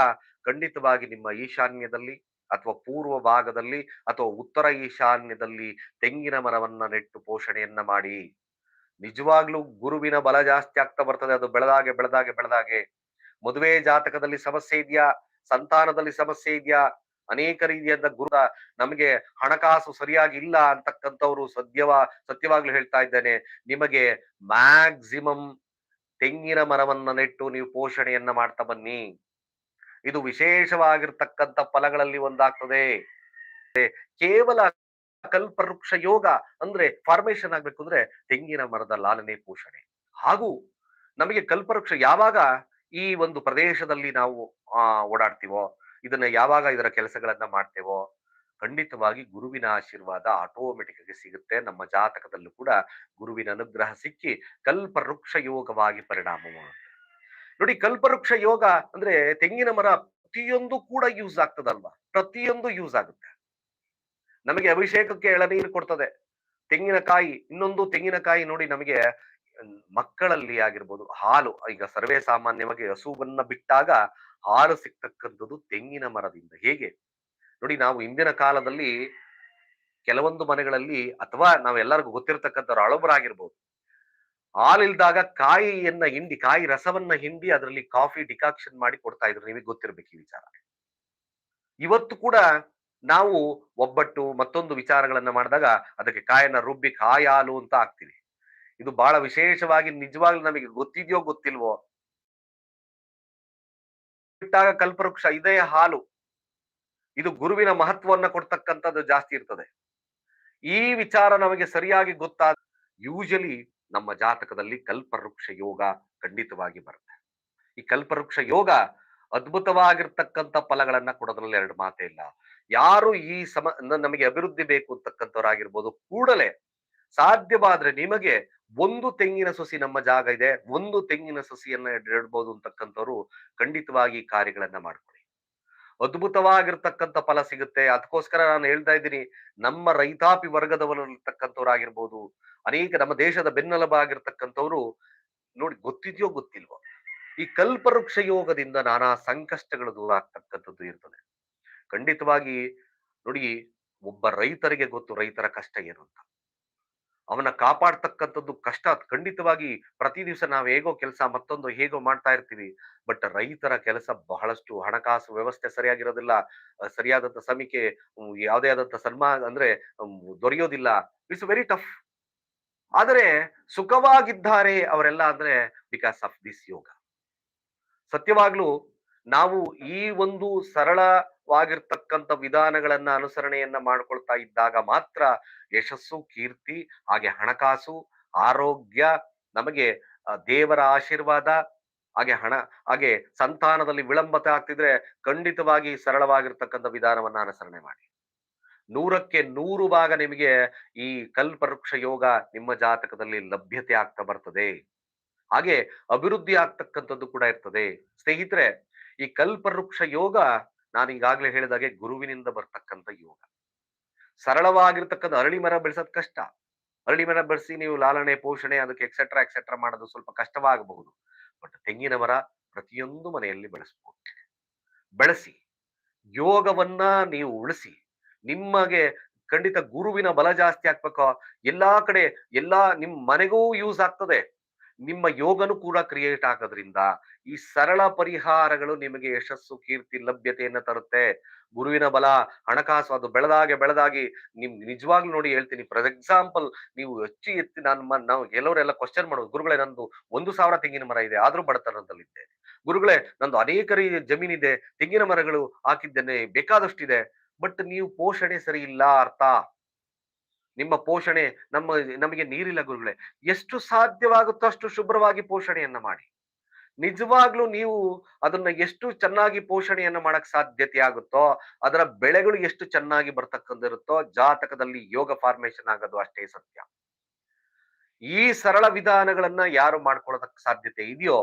ಖಂಡಿತವಾಗಿ ನಿಮ್ಮ ಈಶಾನ್ಯದಲ್ಲಿ ಅಥವಾ ಪೂರ್ವ ಭಾಗದಲ್ಲಿ ಅಥವಾ ಉತ್ತರ ಈಶಾನ್ಯದಲ್ಲಿ ತೆಂಗಿನ ಮರವನ್ನ ನೆಟ್ಟು ಪೋಷಣೆಯನ್ನ ಮಾಡಿ. ನಿಜವಾಗ್ಲೂ ಗುರುವಿನ ಬಲ ಜಾಸ್ತಿ ಆಗ್ತಾ ಬರ್ತದೆ. ಅದು ಬೆಳೆದಾಗೆ ಬೆಳೆದಾಗೆ ಬೆಳೆದಾಗೆ. ಮದುವೆ ಜಾತಕದಲ್ಲಿ ಸಮಸ್ಯೆ ಇದೆಯಾ? ಸಂತಾನದಲ್ಲಿ ಸಮಸ್ಯೆ ಇದೆಯಾ? ಅನೇಕ ರೀತಿಯಾದ ಗುರು ನಮಗೆ ಹಣಕಾಸು ಸರಿಯಾಗಿ ಇಲ್ಲ ಅಂತಕ್ಕಂಥವ್ರು ಸದ್ಯವ, ಸತ್ಯವಾಗ್ಲೂ ಹೇಳ್ತಾ ಇದ್ದೇನೆ. ನಿಮಗೆ ಮ್ಯಾಕ್ಸಿಮಮ್ ತೆಂಗಿನ ಮರವನ್ನ ನೆಟ್ಟು ನೀವು ಪೋಷಣೆಯನ್ನ ಮಾಡ್ತಾ ಬನ್ನಿ. ಇದು ವಿಶೇಷವಾಗಿರ್ತಕ್ಕಂಥ ಫಲಗಳಲ್ಲಿ ಒಂದಾಗ್ತದೆ. ಕೇವಲ ಕಲ್ಪವೃಕ್ಷ ಯೋಗ ಅಂದ್ರೆ ಫಾರ್ಮೇಶನ್ ಆಗ್ಬೇಕು ಅಂದ್ರೆ ತೆಂಗಿನ ಮರದ ಲಾಲನೆ ಪೋಷಣೆ. ಹಾಗೂ ನಮಗೆ ಕಲ್ಪವೃಕ್ಷ ಯಾವಾಗ ಈ ಒಂದು ಪ್ರದೇಶದಲ್ಲಿ ನಾವು, ಆ, ಓಡಾಡ್ತೀವೋ, ಇದನ್ನ ಯಾವಾಗ ಇದರ ಕೆಲಸಗಳನ್ನ ಮಾಡ್ತೇವೋ, ಖಂಡಿತವಾಗಿ ಗುರುವಿನ ಆಶೀರ್ವಾದ ಆಟೋಮೆಟಿಕ್ ಆಗಿ ಸಿಗುತ್ತೆ. ನಮ್ಮ ಜಾತಕದಲ್ಲೂ ಕೂಡ ಗುರುವಿನ ಅನುಗ್ರಹ ಸಿಕ್ಕಿ ಕಲ್ಪವೃಕ್ಷ ಯೋಗವಾಗಿ ಪರಿಣಾಮ ಮಾಡುತ್ತೆ ನೋಡಿ ಕಲ್ಪವೃಕ್ಷ ಯೋಗ ಅಂದ್ರೆ ತೆಂಗಿನ ಮರ ಪ್ರತಿಯೊಂದು ಕೂಡ ಯೂಸ್ ಆಗ್ತದಲ್ವಾ? ಪ್ರತಿಯೊಂದು ಯೂಸ್ ಆಗುತ್ತೆ. ನಮಗೆ ಅಭಿಷೇಕಕ್ಕೆ ಎಳನೀರು ಕೊಡ್ತದೆ. ತೆಂಗಿನಕಾಯಿ, ಇನ್ನೊಂದು ತೆಂಗಿನಕಾಯಿ ನೋಡಿ ನಮಗೆ ಮಕ್ಕಳಲ್ಲಿ ಆಗಿರ್ಬೋದು, ಹಾಲು, ಈಗ ಸರ್ವೇ ಸಾಮಾನ್ಯವಾಗಿ ಹಸುವನ್ನ ಬಿಟ್ಟಾಗ ಹಾಲು ಸಿಗ್ತಕ್ಕಂಥದ್ದು ತೆಂಗಿನ ಮರದಿಂದ. ಹೇಗೆ? ನೋಡಿ ನಾವು ಇಂದಿನ ಕಾಲದಲ್ಲಿ ಕೆಲವೊಂದು ಮನೆಗಳಲ್ಲಿ ಅಥವಾ ನಾವೆಲ್ಲರಿಗೂ ಗೊತ್ತಿರತಕ್ಕಂಥವ್ರು ಹಳಬರಾಗಿರ್ಬೋದು ಹಾಲಿಲ್ದಾಗ ಕಾಯಿಯನ್ನ ಹಿಂಡಿ, ಕಾಯಿ ರಸವನ್ನ ಹಿಂಡಿ ಅದರಲ್ಲಿ ಕಾಫಿ ಡಿಕಾಕ್ಷನ್ ಮಾಡಿ ಕೊಡ್ತಾ ಇದ್ರು. ನಿಮಗೆ ಗೊತ್ತಿರ್ಬೇಕು ಈ ವಿಚಾರ. ಇವತ್ತು ಕೂಡ ನಾವು ಒಬ್ಬಟ್ಟು ಮತ್ತೊಂದು ವಿಚಾರಗಳನ್ನ ಮಾಡಿದಾಗ ಅದಕ್ಕೆ ಕಾಯನ್ನ ರುಬ್ಬಿ ಕಾಯಿ ಹಾಲು ಅಂತ ಹಾಕ್ತೀವಿ. ಇದು ಬಹಳ ವಿಶೇಷವಾಗಿ ನಿಜವಾಗ್ಲೂ ನಮಗೆ ಗೊತ್ತಿದೆಯೋ ಗೊತ್ತಿಲ್ವೋ? ಇಟ್ಟಾಗ ಕಲ್ಪವೃಕ್ಷ ಇದೇ ಹಾಲು. ಇದು ಗುರುವಿನ ಮಹತ್ವವನ್ನ ಕೊಡ್ತಕ್ಕಂಥದ್ದು ಜಾಸ್ತಿ ಇರ್ತದೆ. ಈ ವಿಚಾರ ನಮಗೆ ಸರಿಯಾಗಿ ಗೊತ್ತಾದ ಯೂಶಲಿ ನಮ್ಮ ಜಾತಕದಲ್ಲಿ ಕಲ್ಪವೃಕ್ಷ ಯೋಗ ಖಂಡಿತವಾಗಿ ಬರುತ್ತೆ. ಈ ಕಲ್ಪವೃಕ್ಷ ಯೋಗ ಅದ್ಭುತವಾಗಿರ್ತಕ್ಕಂಥ ಫಲಗಳನ್ನ ಕೊಡೋದ್ರಲ್ಲಿ ಎರಡು ಮಾತೇ ಇಲ್ಲ. ಯಾರು ಈ ಸಮ ನಮಗೆ ಅಭಿವೃದ್ಧಿ ಬೇಕು ಅಂತಕ್ಕಂಥವ್ರಾಗಿರ್ಬೋದು ಕೂಡಲೇ ಸಾಧ್ಯವಾದ್ರೆ ನಿಮಗೆ ಒಂದು ತೆಂಗಿನ ಸಸಿ ನಮ್ಮ ಜಾಗ ಇದೆ, ಒಂದು ತೆಂಗಿನ ಸಸಿಯನ್ನ ಇಡಬಹುದು ಅಂತಕ್ಕಂಥವ್ರು ಖಂಡಿತವಾಗಿ ಕಾರ್ಯಗಳನ್ನ ಮಾಡ್ಕೊಳ್ಳಿ. ಅದ್ಭುತವಾಗಿರ್ತಕ್ಕಂಥ ಫಲ ಸಿಗುತ್ತೆ. ಅದಕ್ಕೋಸ್ಕರ ನಾನು ಹೇಳ್ತಾ ಇದ್ದೀನಿ, ನಮ್ಮ ರೈತಾಪಿ ವರ್ಗದವರಿರ್ತಕ್ಕಂಥವ್ರಾಗಿರ್ಬೋದು ಅನೇಕ ನಮ್ಮ ದೇಶದ ಬೆನ್ನೆಲುಬಾಗಿರ್ತಕ್ಕಂಥವ್ರು ನೋಡಿ ಗೊತ್ತಿದೆಯೋ ಗೊತ್ತಿಲ್ವೋ, ಈ ಕಲ್ಪವೃಕ್ಷ ಯೋಗದಿಂದ ನಾನಾ ಸಂಕಷ್ಟಗಳು ದೂರ ಆಗ್ತಕ್ಕಂಥದ್ದು ಇರ್ತದೆ. ಖಂಡಿತವಾಗಿ ನೋಡಿ, ಒಬ್ಬ ರೈತರಿಗೆ ಗೊತ್ತು ರೈತರ ಕಷ್ಟ ಏನು ಅಂತ. ಅವನ ಕಾಪಾಡ್ತಕ್ಕಂಥದ್ದು ಕಷ್ಟ ಖಂಡಿತವಾಗಿ ಪ್ರತಿ ದಿವಸ ನಾವು ಹೇಗೋ ಕೆಲಸ ಮತ್ತೊಂದು ಹೇಗೋ ಮಾಡ್ತಾ ಇರ್ತೀವಿ, ಬಟ್ ರೈತರ ಕೆಲಸ ಬಹಳಷ್ಟು ಹಣಕಾಸು ವ್ಯವಸ್ಥೆ ಸರಿಯಾಗಿರೋದಿಲ್ಲ ಸರಿಯಾದಂತ ಸಮಿಕೆ ಯಾವುದೇ ಆದಂತ ಸನ್ಮಾನ ಅಂದ್ರೆ ದೊರೆಯೋದಿಲ್ಲ. ಇಟ್ಸ್ ವೆರಿ ಟಫ್ ಆದರೆ ಸುಖವಾಗಿದ್ದಾರೆ ಅವರೆಲ್ಲ ಅಂದ್ರೆ ಬಿಕಾಸ್ ಆಫ್ ದಿಸ್ ಯೋಗ. ಸತ್ಯವಾಗ್ಲೂ ನಾವು ಈ ಒಂದು ಸರಳವಾಗಿರ್ತಕ್ಕಂಥ ವಿಧಾನಗಳನ್ನ ಅನುಸರಣೆಯನ್ನ ಮಾಡ್ಕೊಳ್ತಾ ಇದ್ದಾಗ ಮಾತ್ರ ಯಶಸ್ಸು, ಕೀರ್ತಿ, ಹಾಗೆ ಹಣಕಾಸು, ಆರೋಗ್ಯ, ನಮಗೆ ದೇವರ ಆಶೀರ್ವಾದ, ಹಾಗೆ ಹಣ, ಹಾಗೆ ಸಂತಾನದಲ್ಲಿ ವಿಳಂಬತೆ ಆಗ್ತಿದ್ರೆ ಖಂಡಿತವಾಗಿ ಸರಳವಾಗಿರ್ತಕ್ಕಂಥ ವಿಧಾನವನ್ನ ಅನುಸರಣೆ ಮಾಡಿ. ನೂರಕ್ಕೆ ನೂರು ಭಾಗ ನಿಮಗೆ ಈ ಕಲ್ಪವೃಕ್ಷ ಯೋಗ ನಿಮ್ಮ ಜಾತಕದಲ್ಲಿ ಲಭ್ಯತೆ ಆಗ್ತಾ ಬರ್ತದೆ. ಹಾಗೆ ಅಭಿವೃದ್ಧಿ ಆಗ್ತಕ್ಕಂಥದ್ದು ಕೂಡ ಇರ್ತದೆ. ಸ್ನೇಹಿತರೆ, ಈ ಕಲ್ಪವೃಕ್ಷ ಯೋಗ ನಾನು ಈಗಾಗಲೇ ಹೇಳಿದಾಗೆ ಗುರುವಿನಿಂದ ಬರ್ತಕ್ಕಂಥ ಯೋಗ. ಸರಳವಾಗಿರ್ತಕ್ಕಂಥ ಅರಳಿ ಮರ ಬೆಳೆಸೋದ್ ಕಷ್ಟ. ಅರಳಿ ಮರ ಬೆಳೆಸಿ ನೀವು ಲಾಲನೆ, ಪೋಷಣೆ, ಅದಕ್ಕೆ ಎಕ್ಸೆಟ್ರಾ ಎಕ್ಸೆಟ್ರಾ ಮಾಡೋದು ಸ್ವಲ್ಪ ಕಷ್ಟವಾಗಬಹುದು. ಬಟ್ ತೆಂಗಿನ ಮರ ಪ್ರತಿಯೊಂದು ಮನೆಯಲ್ಲಿ ಬೆಳೆಸಬಹುದು ಬೆಳೆಸಿ ಯೋಗವನ್ನ ನೀವು ಉಳಿಸಿ. ನಿಮಗೆ ಖಂಡಿತ ಗುರುವಿನ ಬಲ ಜಾಸ್ತಿ ಆಗ್ಬೇಕು? ಎಲ್ಲಾ ಕಡೆ ಎಲ್ಲಾ ನಿಮ್ ಮನೆಗೂ ಯೂಸ್ ಆಗ್ತದೆ. ನಿಮ್ಮ ಯೋಗನು ಕೂಡ ಕ್ರಿಯೇಟ್ ಆಗೋದ್ರಿಂದ ಈ ಸರಳ ಪರಿಹಾರಗಳು ನಿಮಗೆ ಯಶಸ್ಸು, ಕೀರ್ತಿ, ಲಭ್ಯತೆಯನ್ನ ತರುತ್ತೆ. ಗುರುವಿನ ಬಲ, ಹಣಕಾಸು ಅದು ಬೆಳೆದಾಗೆ ಬೆಳೆದಾಗಿ ನಿಮ್ ನಿಜವಾಗ್ಲೂ ನೋಡಿ ಹೇಳ್ತೀನಿ. ಫಾರ್ ಎಕ್ಸಾಂಪಲ್ ನೀವು ಹೆಚ್ಚು ಎತ್ತಿ ನಾನು ನಾವು ಎಲ್ಲವರೆಲ್ಲ ಕ್ವಶನ್ ಮಾಡೋದು ಗುರುಗಳೇ ನಂದು ಒಂದು ಸಾವಿರ ತೆಂಗಿನ ಮರ ಇದೆ, ಆದ್ರೂ ಬಡತನದಲ್ಲಿದ್ದೆ. ಗುರುಗಳೇ, ನಂದು ಅನೇಕ ಜಮೀನಿದೆ, ತೆಂಗಿನ ಮರಗಳು ಹಾಕಿದ್ದೇನೆ, ಬೇಕಾದಷ್ಟಿದೆ. ಬಟ್ ನೀವು ಪೋಷಣೆ ಸರಿ ಇಲ್ಲ ಅರ್ಥ? ನಿಮ್ಮ ಪೋಷಣೆ, ನಮ್ಮ, ನಮಗೆ ನೀರಿಲ್ಲ ಗುರುಗಳೇ. ಎಷ್ಟು ಸಾಧ್ಯವಾಗುತ್ತೋ ಅಷ್ಟು ಶುಭ್ರವಾಗಿ ಪೋಷಣೆಯನ್ನ ಮಾಡಿ. ನಿಜವಾಗ್ಲೂ ನೀವು ಅದನ್ನ ಎಷ್ಟು ಚೆನ್ನಾಗಿ ಪೋಷಣೆಯನ್ನ ಮಾಡಕ್ ಸಾಧ್ಯತೆ ಆಗುತ್ತೋ ಅದರ ಬೆಳೆಗಳು ಎಷ್ಟು ಚೆನ್ನಾಗಿ ಬರ್ತಕ್ಕಂದಿರುತ್ತೋ, ಜಾತಕದಲ್ಲಿ ಯೋಗ ಫಾರ್ಮೇಶನ್ ಆಗೋದು ಅಷ್ಟೇ ಸತ್ಯ. ಈ ಸರಳ ವಿಧಾನಗಳನ್ನ ಯಾರು ಮಾಡ್ಕೊಳ್ಳೋದಕ್ಕೆ ಸಾಧ್ಯತೆ ಇದೆಯೋ,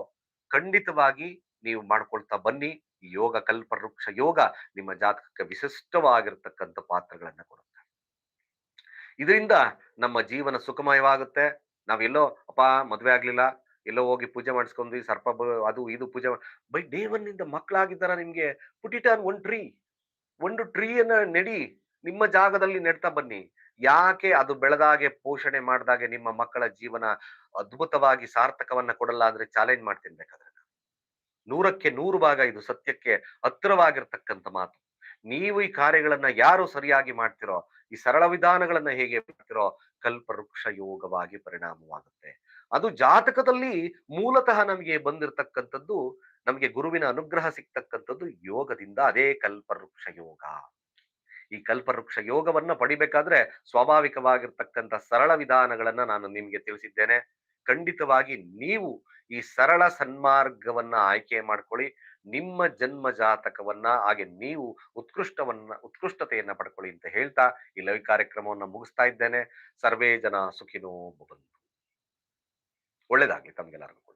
ಖಂಡಿತವಾಗಿ ನೀವು ಮಾಡ್ಕೊಳ್ತಾ ಬನ್ನಿ. ಯೋಗ ಕಲ್ಪವೃಕ್ಷ ಯೋಗ ನಿಮ್ಮ ಜಾತಕಕ್ಕೆ ವಿಶಿಷ್ಟವಾಗಿರ್ತಕ್ಕಂಥ ಪಾತ್ರಗಳನ್ನ ಕೊಡುತ್ತೆ. ಇದರಿಂದ ನಮ್ಮ ಜೀವನ ಸುಖಮಯವಾಗುತ್ತೆ. ನಾವೆಲ್ಲೋ, ಅಪ್ಪ, ಮದ್ವೆ ಆಗ್ಲಿಲ್ಲ. ಎಲ್ಲೋ ಹೋಗಿ ಪೂಜೆ ಮಾಡಿಸ್ಕೊಂಡ್ವಿ, ಸರ್ಪ ಅದು ಇದು ಪೂಜೆ ಬೈ ಡೇ ಒನ್ ಇಂದ ಮಕ್ಕಳಾಗಿದ್ದಾರ ನಿಮ್ಗೆ? Put it on one tree. ಒಂದು ಟ್ರೀಯನ್ನ ನೆಡಿ. ನಿಮ್ಮ ಜಾಗದಲ್ಲಿ ನೆಡ್ತಾ ಬನ್ನಿ. ಯಾಕೆ ಅದು ಬೆಳೆದಾಗೆ ಪೋಷಣೆ ಮಾಡಿದಾಗೆ ನಿಮ್ಮ ಮಕ್ಕಳ ಜೀವನ ಅದ್ಭುತವಾಗಿ ಸಾರ್ಥಕವನ್ನ ಕೊಡಲ್ಲ ಅಂದ್ರೆ ಚಾಲೆಂಜ್ ಮಾಡ್ತೀನಿ ಬೇಕಾದ್ರೆ ನೂರಕ್ಕೆ ನೂರು ಭಾಗ ಇದು ಸತ್ಯಕ್ಕೆ ಹತ್ತಿರವಾಗಿರ್ತಕ್ಕಂಥ ಮಾತು. ನೀವು ಈ ಕಾರ್ಯಗಳನ್ನ ಯಾರು ಸರಿಯಾಗಿ ಮಾಡ್ತಿರೋ, ಈ ಸರಳ ವಿಧಾನಗಳನ್ನ ಹೇಗೆ ಮಾಡ್ತಿರೋ, ಕಲ್ಪವೃಕ್ಷ ಯೋಗವಾಗಿ ಪರಿಣಾಮವಾಗುತ್ತೆ. ಅದು ಜಾತಕದಲ್ಲಿ ಮೂಲತಃ ನಮಗೆ ಬಂದಿರತಕ್ಕಂಥದ್ದು, ನಮಗೆ ಗುರುವಿನ ಅನುಗ್ರಹ ಸಿಗ್ತಕ್ಕಂಥದ್ದು ಯೋಗದಿಂದ, ಅದೇ ಕಲ್ಪವೃಕ್ಷ ಯೋಗ. ಈ ಕಲ್ಪವೃಕ್ಷ ಯೋಗವನ್ನ ಪಡಿಬೇಕಾದ್ರೆ ಸ್ವಾಭಾವಿಕವಾಗಿರ್ತಕ್ಕಂಥ ಸರಳ ವಿಧಾನಗಳನ್ನ ನಾನು ನಿಮಗೆ ತಿಳಿಸಿದ್ದೇನೆ. ಖಂಡಿತವಾಗಿ ನೀವು ಈ ಸರಳ ಸನ್ಮಾರ್ಗವನ್ನ ಆಯ್ಕೆ ಮಾಡ್ಕೊಳ್ಳಿ. ನಿಮ್ಮ ಜನ್ಮ ಜಾತಕವನ್ನ, ಹಾಗೆ ನೀವು ಉತ್ಕೃಷ್ಟವನ್ನ, ಉತ್ಕೃಷ್ಟತೆಯನ್ನ ಪಡ್ಕೊಳ್ಳಿ ಅಂತ ಹೇಳ್ತಾ ಈ ಲೈವ್ ಕಾರ್ಯಕ್ರಮವನ್ನ ಮುಗಿಸ್ತಾ ಇದ್ದೇನೆ. ಸರ್ವೇ ಜನ ಸುಖಿನೋ ಭವಂತು. ಒಳ್ಳೇದಾಗ್ಲಿ ತಮ್ಗೆಲ್ಲರಿಗೂ.